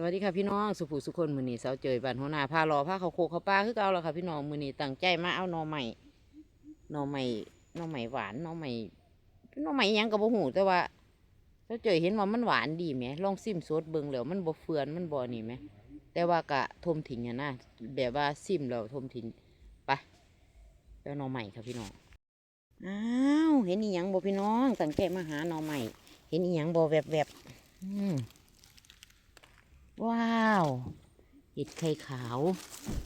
สวัสดีค่ะพี่น้องสุภูสุคนมือนีเสาเจยบานหัวหน้าพารอพาเขาโคเขาปลาคือเก่าแล้วค่ะพี่น้องมือนีตั้งใจมาเอาหน่อใหม่หน่อใหม่หน่อใหม่หวานหน่อใหม่หน่อใหม่ยังกับบ่หูแต่ว่าเสาเจยเห็นว่ามันหวานดีไหมลองซิมสดเบิ่งแล้วมันบ่เฟือนมันบ่นี่ไหมแต่ว่ากะทมถิ่งอะนะแบบว่าซิมแล้วทมถิ่งไปแล้วหน่อใหม่ค่ะพี่น้องอ้าวเห็นอีหยังบ่พี่น้องตั้งใจมาหาหน่อใหม่เห็นอีหยังบ่แบบแบบอืม ว้าวเห็ดไข่ขาว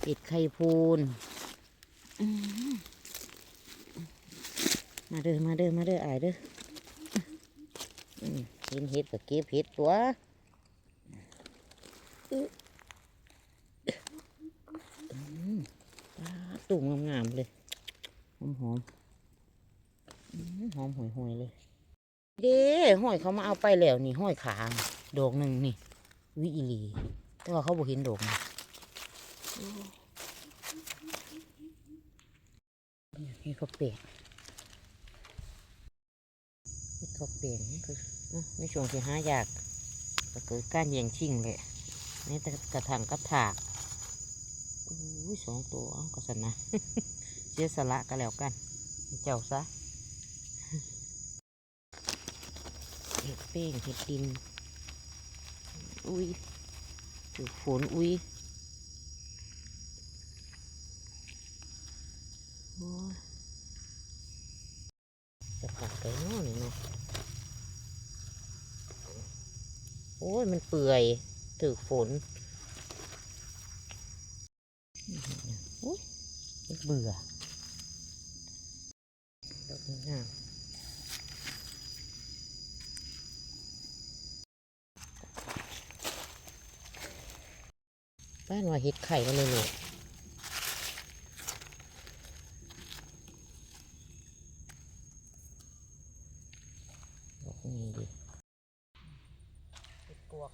เห็ดไข่พูนมาเด้อมาเด้อมาเด้ออายเด้ออืมเห็นเห็ดก็เก็บเห็ดตัวตุ่มงามๆเลยหอมหอมๆอื้อหอมห่วยๆเลย เด้ห้อยเขามาเอาไปแล้วนี่ห้อยขาดอกหนึ่งนี่ วิอีลี แต่ว่าเขาบอกเห็นดอกนะนี่เขาเปลี่ยนนี่เขาเปลี่ยนนี่คือในช่วงที่หายากก็เกิดการแย่งชิงเลยนี่แต่กระถางกระถากอุ้ยสองตัวเอาก็สนะเสียสละก็แล้วกัน เจ้าซะเห็ดเป้งเห็ดดิน อุ้ยถูกฝนอุ้ยโอ้ยจะขาดไปนาะนี่เนาะโอ้ย มันเปื่อยถือฝนโอ้ยเบื่อดอกนี้งาม บ้านว่าเห็ดไข่มาเลยลูกดอกนี้ดิเห็ดปวก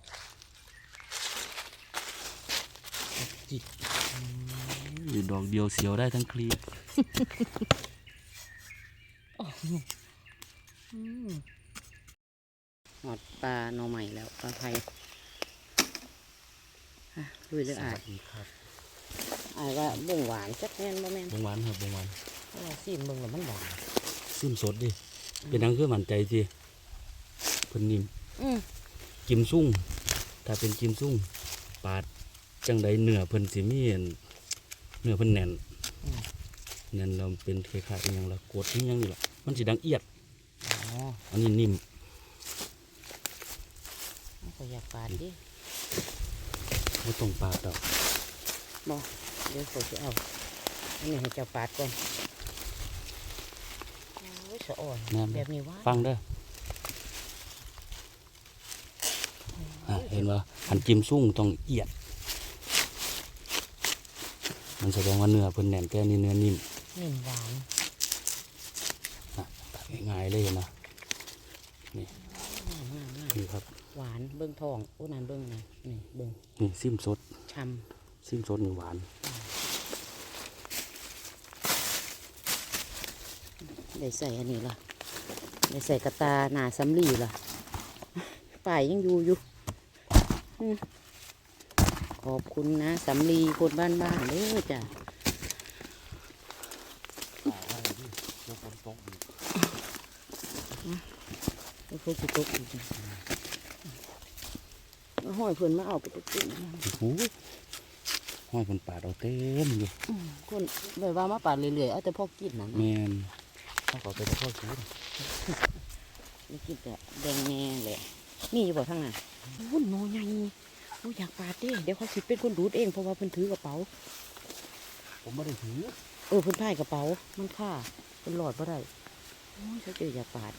อยู่ดอกเดียวเสียวได้ทั้งคลีปหอดปลาหน่อใหม่แล้วปลาไผ่อะ ลุยเลยอายครับอายว่าเบิ่งหวานจักแม่นบ่แม่นบงหวานครับบงหวานเราซิมเบิ่งแล้วมันหวานซิมสดดิ เป็นนังคือมั่นใจสิเพิ่นนิ่มอืมกิมซุ่งถ้าเป็นกิมซุ่งปาดจังใดเนื้อเพิ่นสิมีอันเนื้อเพิ่นแน่นแน่นแล้วเป็นคล้ายๆอหยังละกดอหยังนี่ล่ะมันสิดังเอียด อ๋ออันนี้นิ่มเอาก็อยากปาดดิ บ่ต้องปาดดอกบ่เดี๋ยวเขาจะเอาอันนี้ให้เจ้าปาดก่อนโอ้ยสะอ่อนแม่นแบบนี้ว่าฟังเด้ออะเห็นว่าหันกิมซุ่งต้องเอียด มันแสดงว่าเนื้อเพิ่นแน่นแต่อันนี่เนื้อนิ่มนิ่มหวานตัดง่ายๆเลยนะงามงามงามนี่ครับ หวานเบิ่งทองโอ้นั่นเบิ่งนะนี่เบิ่งนี่ซิมสดช้ซิมสดนี่หวานำได้ใส่อันนี้ล่ะได้ใส่กระตาหนาสำลีล่ะป่ายยังอยู่อยู่อืมขอบคุณนะสำลีคนบ้านบ้านๆเด้อจ้ะก็คือสิตกอีกจ้ะแล้ว ห้อยเพิ่นมาเอาไปตกตึ้งโอ้โหห้อยคนปาดเอาเต็มอยู่คนแบบว่ามาปาดเรื่อยๆเอาแต่พอกินนั่นแมน่ะนถ้าเขาไปตะเข้าชูดไม่กินแต่แดงแน่แหละนี่อยู่บ่ทางนั้นวุ่นน้อยใหญ่โอ้ยอยากปาดเด้เดี๋ยวเขาสิเป็นคนดูดเองเพราะว่าเพิ่นถือกระเป๋า ผมไม่ได้ถือ เออเพิ่นพายกระเป๋า มันค่าเพิ่นหลอดบ่ได้โอ้ยเขาเจออยากปาด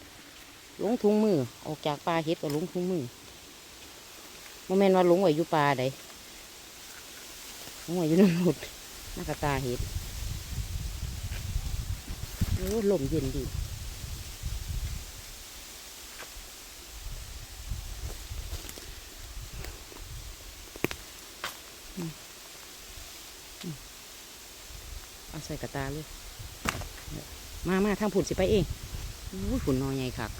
ลงถุงมือออกจากปลาเฮ็ดก็ลงถุงมือ โมเมนต์ว่าลุงไหวอยู่ปลาใดลงไว้อยู่ในหลุดหน้ากระตาเฮ็ดโอ้ลมเย็นดีอืมอืมเอาใส่กระตาเลย มามาทางผุนสิไปเองอู้ยผุนนอใหญ่คัก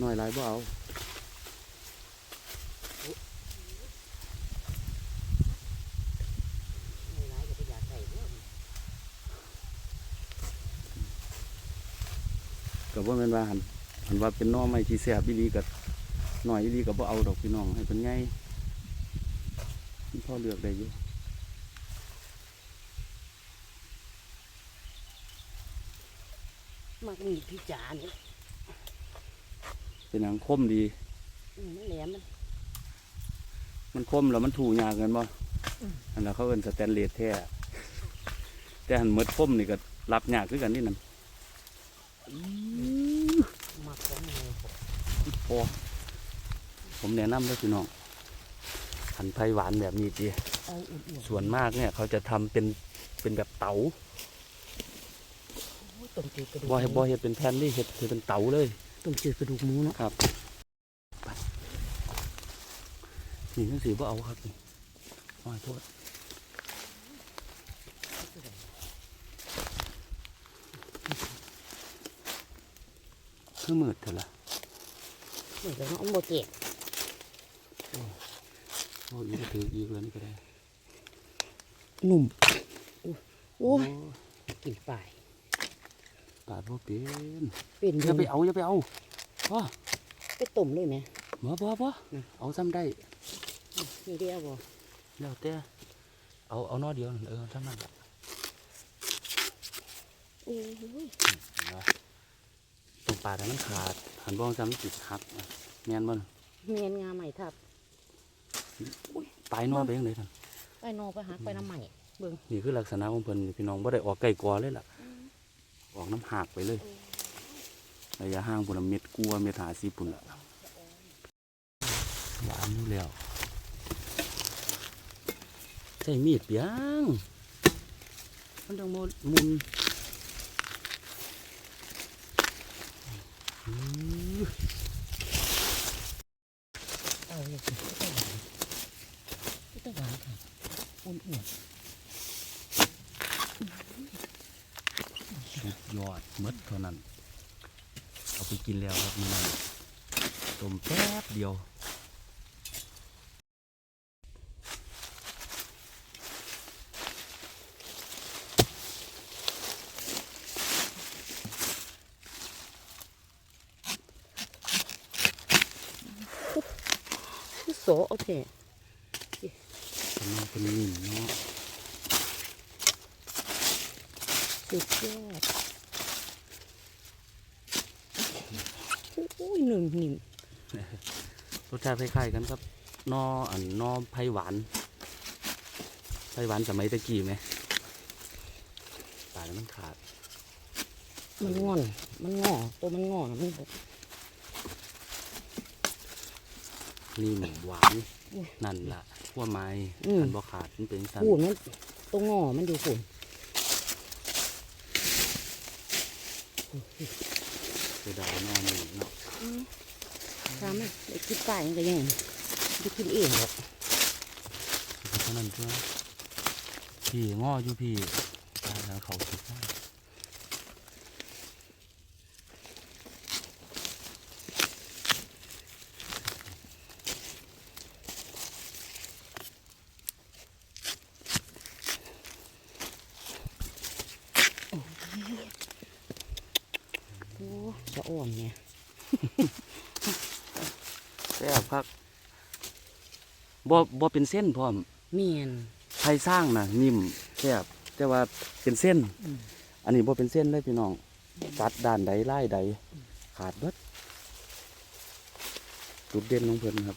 หน้อยหลายบ่เอาก็บ่แม่นว่าหันหันว่าเป็นน้อไม้ที่แซ่บอีลีก็น้อยอีลีก็บ่เอาดอกพี่น้องให้เพิ่นใหญ่มันพอเลือกได้อยู่มักมีพี่จ๋านี่ เป็นหนังคมดีมันแหลมมันมันคมแล้วมันถูยากเงินบ่อืมอันนั้นเขาเอิ้นสแตนเลสแท้แต่หันหมดคมนี่ก็รับยากคือกันนี่นั่นมักของไงพอผมแนะนำเลยพี่น้องหันไผ่หวานแบบนี้ดีเอาอุ่นส่วนมากเนี่ย เขาจะทำเป็นเป็นแบบเต๋าๆต้มจืดกระดูกบ่ให้บ่เฮ็ดเป็นแผ่นนี่เฮ็ดคือเป็นเต๋าเลย ต้มจืดกระดูกหมูเนาะครับไปนี่ทั้งสีบ่เอาครับนี่ขอโทษคือมืดเถอะล่ะเหมือนกับน้องโบเกะโอ้ยก็ถืออีกแล้วนี่ก็ได้ หนุ่มโอ้ยยกินฝ่าย ปาดบ่เป็นเป็นอย่าไปเอาอย่าไปเอาพ่อไปต้มเลยไหมบ่บ่บ่อืมเอาซ้ำได้นี่เดียวบ่แล้วแต่เอาเอานอเดียวนั่นเออซ้ำนั่นล่ะโอ้ยเห็นบ่ตรงปาดให้มันขาดหันบ้องซ้ำมันติดหักนะแม่นบ่น่ะเมียนงาใหม่ทับปลายนอไปยังไงท่านไปนอไปหักไปน้ำใหม่เบิ่งนี่คือลักษณะของเพิ่นนี่พี่น้องบ่ได้ออกไก่กอเลยล่ะ ออกน้ำหักไปเลยระยะห่างพุ่นนะเม็ดกลัวเม็ดหาสีปุ่นละหวานอยู่แล้วใส่มีดเปียงมันต้องมุนมุนอื้อเอาเลยสิก็หวานค่ะอุ่นอุ่น สุดย อดมดเท่านั้น เอาไปกินแล้วครับมือนั้นต้มแป๊บเดียวโสเอเถอะเป็นน้เป็นนิ่มเนาะสุดยอด อ้ยหนึ่งนิ่มรสชาติคล้ายๆกันครับนออันนอไผ่หวานไผ่หวานสมัยตะกี้ไหมปลาแล้วมันขาด มันงอน มันงอตัวมันงอนะมันแบบนี่หมูหวานอุ้ยนั่นละขั้วไม้อืมมันบ่ขาดมันเป็นสันพูนมันตัวงอมันอยู่ฝุ่น เสียดายนอนี่เนาะทำมันไอ้คิดป้ายมันก็ยังได้กินเองหรอกเท่านั้นเพื่อพี่ง้ออยู่พี่ตายแล้วเขาสุดได้ โอ้สะอ่อนเนี่ย แซ่บพัก บ่บ่เป็นเส้นพร้อมเมียนไทยสร้างนะนิ่มแซ่บแต่ว่าเป็นเส้นอืมอันนี้บ่เป็นเส้นเลยพี่น้องตัดด้านใดไล่ใด ขาดเบิดจุดเด่นของเพิ่นครับ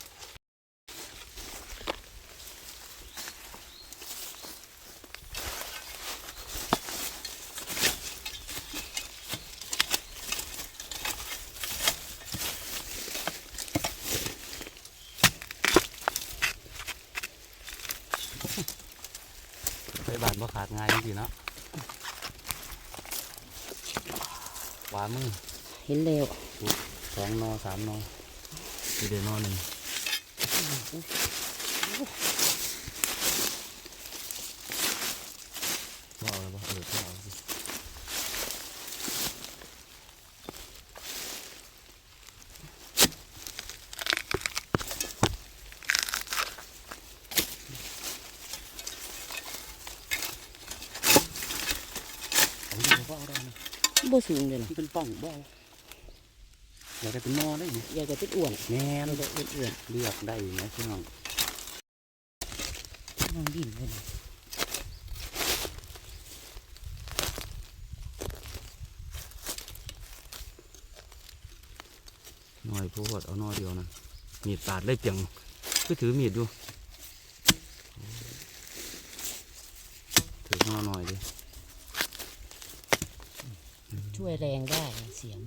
ามนอสีเดนอนหนึ่งว่าเแล้วว่าเออว่าเอาสิบ่สูงเลยนะเป็นป่องบ่ อยากได้เป็นนอได้นี่อยากจะเป็นอ้วนแม่นอยากจะเป็นอ้วนเลือกได้นะพี่น้องน้องดินเลยนะหน่อยโพดเอานอเดียวนั่นมีดปาดเลยเปียงคือถือมีดดูถือนอหน่อยดิช่วยแรงได้เสียง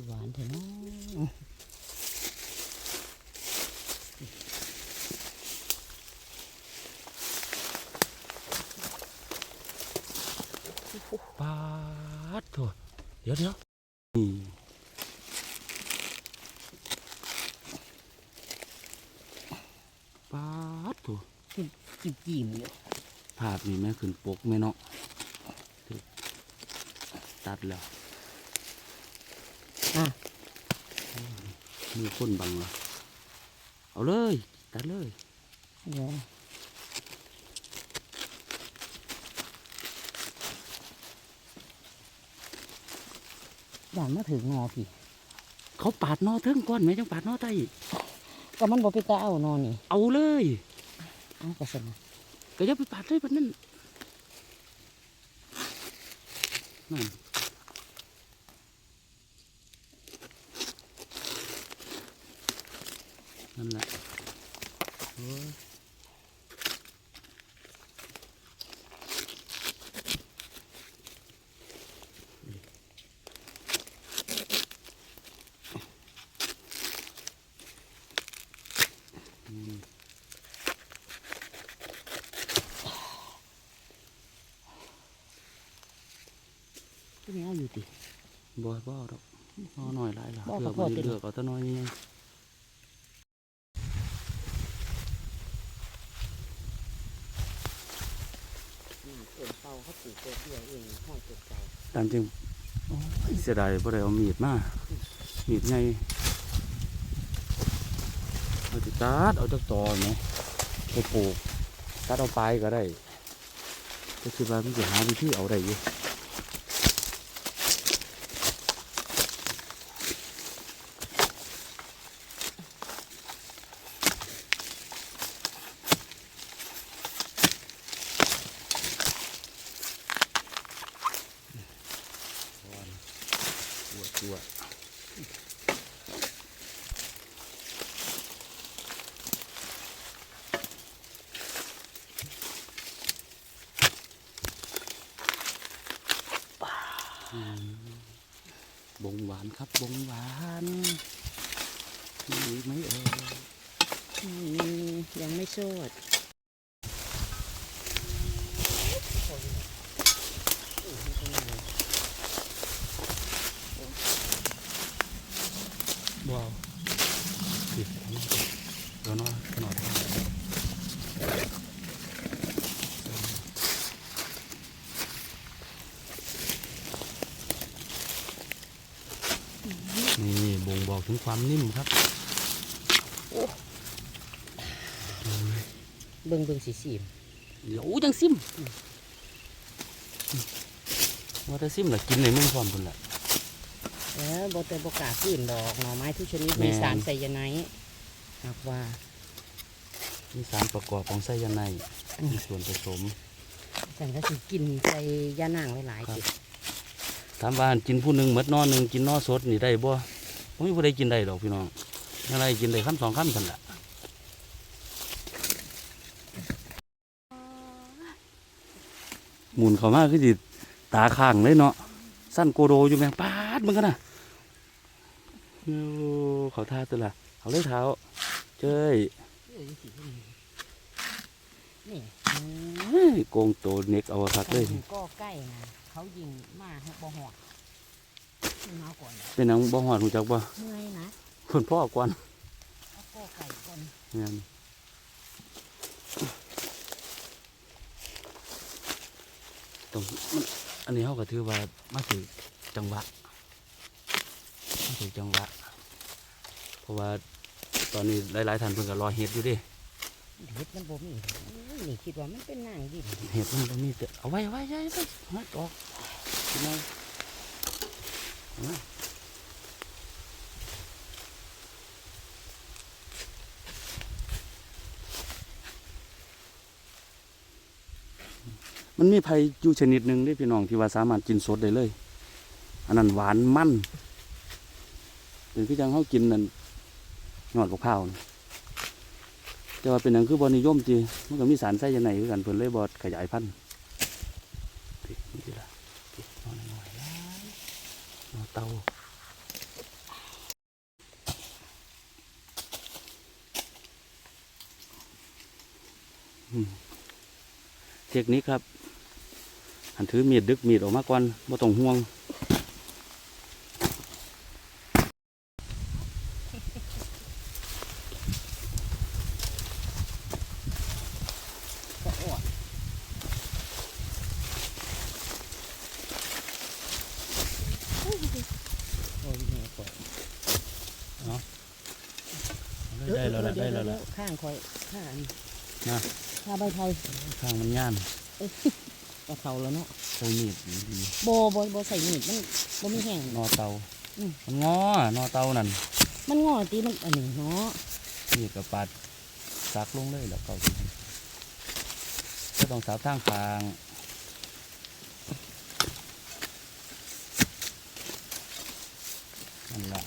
ก็สิหวานเถอะเนาะปาดโถเดี๋ยวเดี๋ยวนี่ปาดโถจิ้มจิ้มๆอยู่ภาพนี่แม่ขึ้นปกแม่เนาะตัดแล้ว อะ มี คนบังละเอาเลยตัดเลยเดี๋ยวด่านมาถึงงอพี่ เขาปาดนอเทิงก้อนไหมจังปาดนอไตก็มันบอกไปตาเอานอนนี่ เอาเลยเอากระสนะก็อย่าไปปาดเลยแบบนั้นนั่น นั่นแหละโอ้ยอืมก็ไม่เอาอยู่ติบ่บ่ดอกเอาหน่อยหลายล่ะบ่เลือกข้าวโพดบ่ได้ติเลือกเอาแต่น้อยนี่ไง สีเกลียวเองห้อยเกินเตาตามจริงโอ้ยเสียดายบ่ได้เอามีดมามีดไงเอาติตัดเอาจักตอไหมไปปลูกตัดเอาไปก็ได้ก็คือว่ามันจะหาวิธีเอาได้อยู่ ตัวตัวบงหวานครับบงหวานมีไหมเอ่ยยังไม่โชด ว้าวสิเดี๋ยวน้อยขนาด นี่บ่งบอกถึงความนิ่มครับเบิ่งเบิ่งสีสีมเดี๋ยวจังซิมว่าแต่ซิมล่ะกินในมึงพร้อมพุ่นล่ะเออบ่แต่บ่กล้าขึ้นดอกหน่อไม้ทุกชนิดแม่นมีสารไซยาไนด์หากว่า มีสารประกอบของไซยาไนด์มีส่วนผสมแต่ก็สิกินใส่ยานางหลายครับๆติ ถามว่ากินผู้หนึ่งหมดนอหนึ่งกินนอสดนี่ได้บ่ผมไม่ได้กินได้ดอกพี่น้องอะไรกินได้คำสองคำสันละหมุนเข้ามาคือสิตาข้างเลยเนาะสั้นโกโดอยู่แมงปาดมันกันนะโอ้เขาท่าตัวละเอาเลยเท้าเจ้ยเออสินี่เฮ้ยโกงโตเน็กเอาคักเลยก็ใกล้นะ เขายิงมาให้บ่หอดขึ้นมาก่อนเป็นหนังบ่หอดหูจักบ่เมื่อยนะเพิ่นพ่อก่อนเอาก็ไก่ก่อนเนี่ยตรงมันอันนี้เขาก็ถือว่ามาถึงจังหวะมาถึงจังหวะ เพราะว่าตอนนี้หลายๆท่านเพิ่นก็รอเฮ็ดอยู่เดิเฮ็ดมันบ่มีโอ้ย นี่คิดว่ามันเป็นนางดินเห็ดมันก็มีแต่เอาไว้เอาไว้ใช่ไปมัดอกกินเอามมันมีไผ่อยู่ชนิดหนึ่งที่พี่น้องที่ว่าสามารถกินสดได้เลย อันนั้นหวานมันเป็นพี่จังเขากินนั่นยอดมะพร้าวนะ แต่ว่าเป็นหนังคือบอนิยมจีมันก็มีสารไส้ยันไหนคือกันเพิ่นเลยบอดขยายพันธุ์นอนหน่อยนอนเตาเทคนิคครับหันถือมีดดึกมีดออกมาก่อนบ่ต้องห่วง ก็อ่อนโอ้ยแม่ก่อน ได้ แล้วล่ะได้แล้วล่ะข้างคอยข้างนะข้าใบไทยข้างมันย่านก็เขาแล้วเนาะใส่มีดดีโบโบโบใส่มีดมันโบมีแห้งๆนอเตาอืมมันงอนอเตานั่นมันงอตีมันอันนี้เนาะนี่กับปาดซักลงเลยแล้วก็ก็ต้องสาวทางฟางนั่นแหละ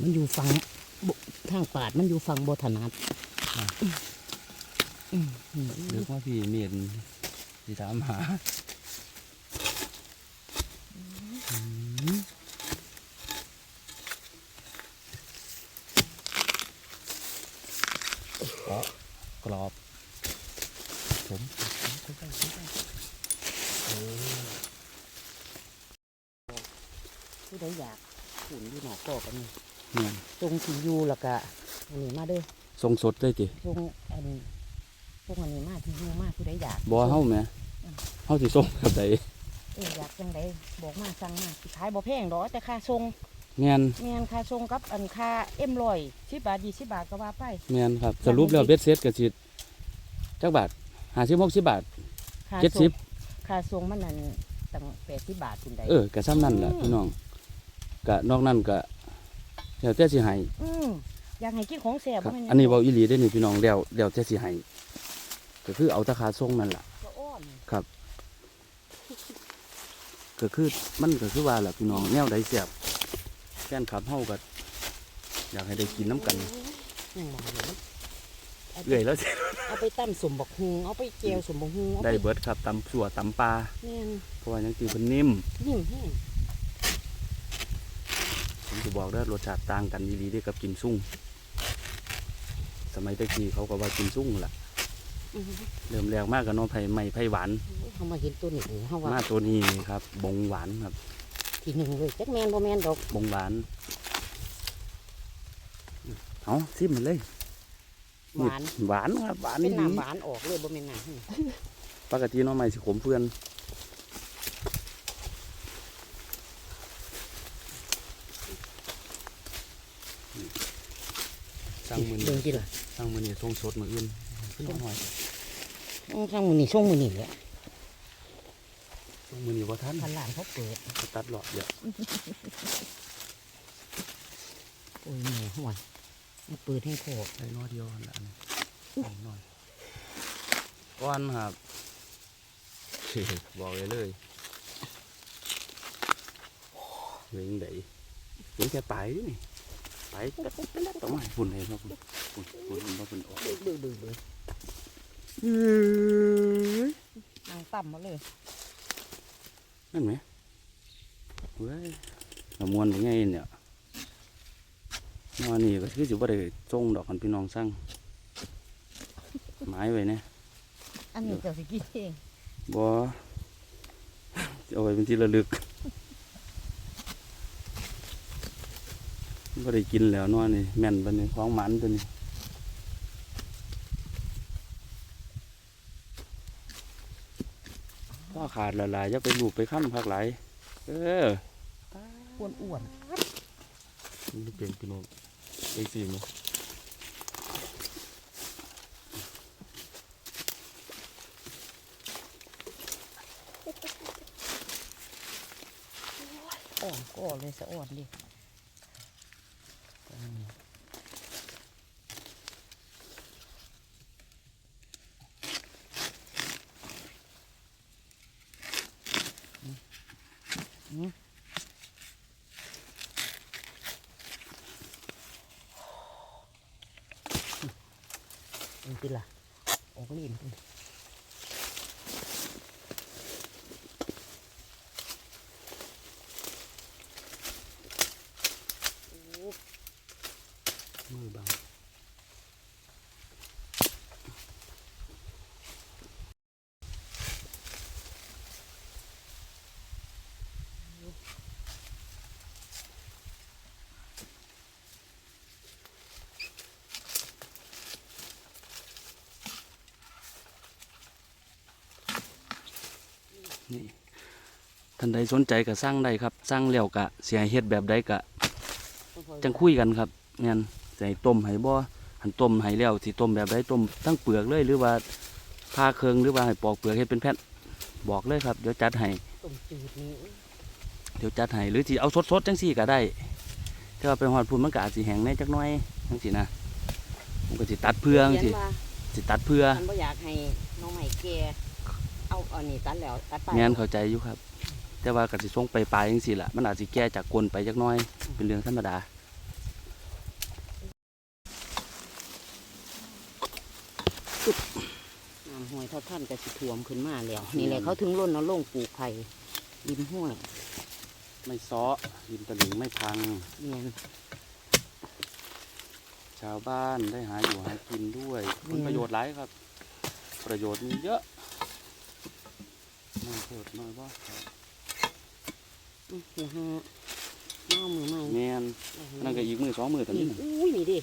มันอยู่ฝั่งบ่ ทางปาดมันอยู่ฝั่งโบถนัดอืมอืมเรียกว่าพี่เมียนที่ถามหาอกรอบกรอบผมผู้ใดอยากขุนอยู่หนอกกอกันนี่ เนี่ยตรงสียูแล้วก็อันนี้มาเด้อทรงสดเลยจิตรงอันตรงอันนี้มาที่ยูมาผู้ใดอยากบ่เฮาไหมเฮาสิส่งแบบใดเอออยากจังไดบอกมาสั่งมาสิขายบ่แพงดอกแต่ค่าส่งแม่นแม่นค่าส่งกับอันค่าเอ็มลอยสิบบาทยี่สิบบาทก็ว่าไปแม่นครับสรุปแล้วเบ็ดเซ็ตก็สิจักบาท50 60บาทค่าเจ็ดส่สิงบค่าส่งมันนั่นตั้งแปดสิบบาทคุณใดเออก็ซ้ำนั่นแหละอืมพี่น้องก็นอกนั้นก็ แล้วแต่สิให้อืมอยากให้กินของแซ่บครับบ่แม่อันนี้เว้าอีหลีได้อนี่พี่น้องแล้วแล้วแต่สิให้ก็คือเอาแตะคาส่งนั่นล่ะ ก็อ้อนก็คือมันก็คือว่าแหละพี่น้องแนวใดแซ่บแฟนคลับเฮาก็อยากให้ได้กินน้ำกันยังมาอยู่มันเอาไปเอื่อยแล้วสิเอาไปตั้มสมบักฮุงเอาไปเจียวสมบักฮุงเอาได้ไปเบิดครับตำสัวตำปลาแม่นเพราะว่ายังตีเพิ่นนิ่มนิ่มแห้ง ผมจะบอกได้อรสชาติต่างกันดีๆเด้อกับกินซุ่ง สมัยตะกี้เขาก็ว่ากินซุ่งล่ะอื้อหือเริ่มแรกมากกับน้องไผ่ไม้ไผ่หวานเขามาเห็นตัวนี้เขาว่ามาตัวนี้ครับ บงหวานครับ ทีหนึ่งเลยจักแมนบ่แมนดอกบงหวานเอาซิมมันเลยหวานหวานครับหวานเป็นนี่น้ำหวานออกเลยบ่แม่นน้ำหึปกติน้องไม้สิขมเพื่อน มือเบิ่นี้งจิล่ะสั่งมือนี้ส่งสดมืออื่นขึ้นมาหน่อยต้องทางมือนี่ช่วงมือนี่แหละส่งมือนี้ว่าท่านพันล้านเขาเปิดตัดหลอดเดี๋ยวโอ้ยแม่ห่วยมาเปิดให้พอใส่น้อยเดียวหั่นละอันนี้ใส่น้อยก้อนครับบอกเลยเลยเวงไดเวงแค่ ไปนี่ไปก็ต้องมาฝุ่นเลยครับฝุ่นฝุ่นฝุ่นฝุ่นออกเบิ่งเบิ่งเบิ่งเบิ่งนางต่ำมาเลยนั่นไหมเว้ยกระมวลเป็นไงเนี่ยนอนนี่ก็คือสิบ่ได้ส่งดอกกันพี่น้องสั่งไม้ไว้เนี่ยอันนี้เจ้าสิกินเองบ่เอาไว้เป็นที่ระลึก ก็ได้กินแล้วนาะนี่แม่นบันนี้ของหมันตัวนี้ก็ขาดละลายจะไปลูบไปขั้นพักไหลเอออ้วนอ้วนนี่เป็นพี่น้องเอซีมั้ยอ่อนก็เลยสะอ่อนดิ นี่ติล่ะออกลิ้น นี่ท่านใดสนใจก็สร้างได้ครับสร้างแล้วก็เสียเฮ็ดแบบใดก็จังคุยกันครับแม่นใส่ต้มให้บ่หันต้มให้แล้วสิต้มแบบใดต้มทั้งเปลือกเลยหรือว่าผ่าเครื่องหรือว่าให้ปอกเปลือกเฮ็ดเป็นแผ่นบอกเลยครับเดี๋ยวจัดให้ต้มจืดนี่เดี๋ยวจัดให้หรือสิเอาสดๆจังซี่ก็ได้ถ้าว่าไปฮอดพุ่นมันก็อาจสิแห้งแหน่จักหน่อยจังซี่นะผมก็สิตัดเพื่อจังเขีซี่ยนว่าสิตัดเพื่อมันบ่อยากให้น้องใหม่แก่ เอาอันนี้ตัดแล้วตัดไปแม่นเข้าใจอยู่ครับ แต่ว่าก็สิส่งไปปลายจังซี่ล่ะมันอาจสิแก้จากกลนไปจักหน่อย เป็นเรื่องธรรมดา น้ำห้วยเท่าท่านก็สิท่วมขึ้นมาแล้ว นี่แหละเขาถึงร่นเอาลงปลูกไผ่ริมห้วยไม่ซ้อริมตลิ่งไม่พัง เนียนชาวบ้านได้หาอยู่หากินด้วยผลประโยชน์หลายครับ ประโยชน์มีเยอะ น้อยโทษน้อยบ่อื้อหัวหาน้ามือใหม่แมนอันนั่นก็อีกมือสองมือตอนนี่นี้อุ้ยนี่ดิ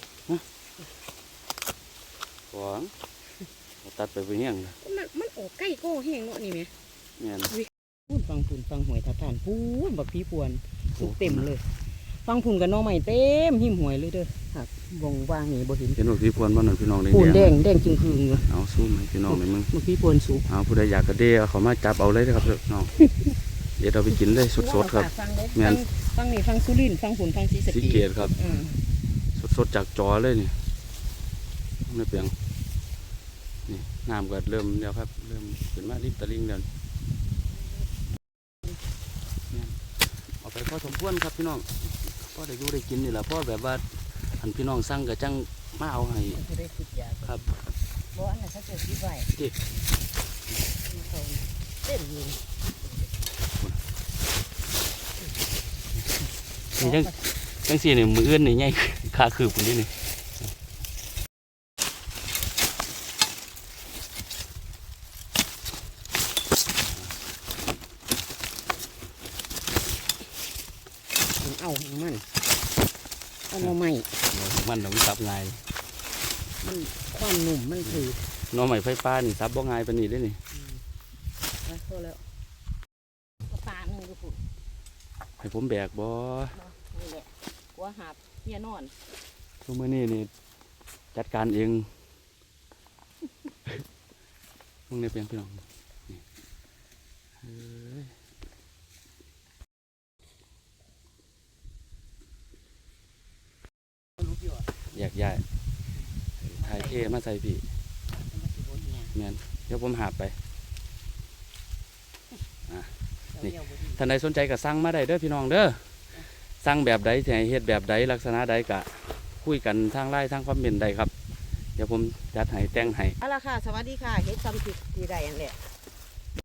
ของเอาตัดไปไปเฮี้ยงมันมันออกใกล้ก็แห้งเนาะนี่แหมแมนพูนฟังพูนฟังหวยทัดทานพูนบักพี่พวนสุกเต็มเลย ฟังพูนกับน้องใหม่เต็มหิมหวยเลยเด้อครับวงว่างนี่บ่เห็นเห็นว่าพี่พวนบ้านนั่นพี่น้องได้พูนแดแดงงแดงจึงคืงอยู่เอาสู้ไหมพี่น้องในมึงบักพี่พวนสุกเอาผู้ใดอยากกระเดียเขามาจับเอาเลยนะครับน้องเดี๋ยวเราไปกินเลยสดๆครับฟังเด้แม่นฟังฟังนี่ฟังสุรินทร์ฟังพูนฟังศรีสะสีเกเกษตครับอืมสดๆจากจอเลยนี่ไม่เปลียงนี่น้ำก็เริ่มแล้วครับ เริ่มขึ้นมาริบตะลิงแล้วเนี่ยเอาไปพอสมควรครับพี่น้อง พ่อได้อยู่ได้กินนี่แหละพ่อแบบว่าอันพี่น้องสั่งก็จังมาเอาให้จะได้คิดยาครับบ่อันนั้นเขาจะคิดไว้จิเขาเต้นอยู่นี่จังจังสี่นี่มืออื่นนี่ใหญ่ขาคือปุ่นนี่นี่ เอาของมันเอามาใหม่ เดี๋ยวมันต้องซับง่ายมันความหนุ่มมันคือหน้องใหม่ไฟฟ้านี่ซับบ่ง่ายปานนี้เด้อนี่ไปพอแล้วก็ปลาหนึ่งก็พูดให้ผมแบกบ่นี่แหละกลัวหาบเฮียนอนทุกมื้อนี้นี่จัดการเองมึงเนี่ยเพียงพี่น้องนี่เอ้ย แยกย้ายถ่ายเทมาใส่พี่แม่นเดี๋ยวผมหาไปนี่ท่านใดสนใจก็สั่งมาได้เด้อพี่น้องเด้อสั่งแบบใดที่ให้เฮ็ดแบบใดลักษณะใดก็คุยกันทางไลน์ทางคอมเมนต์ได้ครับ เดี๋ยวผมจัดให้แต่งให้เอาละค่ะ สวัสดีค่ะเฮ็ดซ้ำผิดที่ใดอันแหละ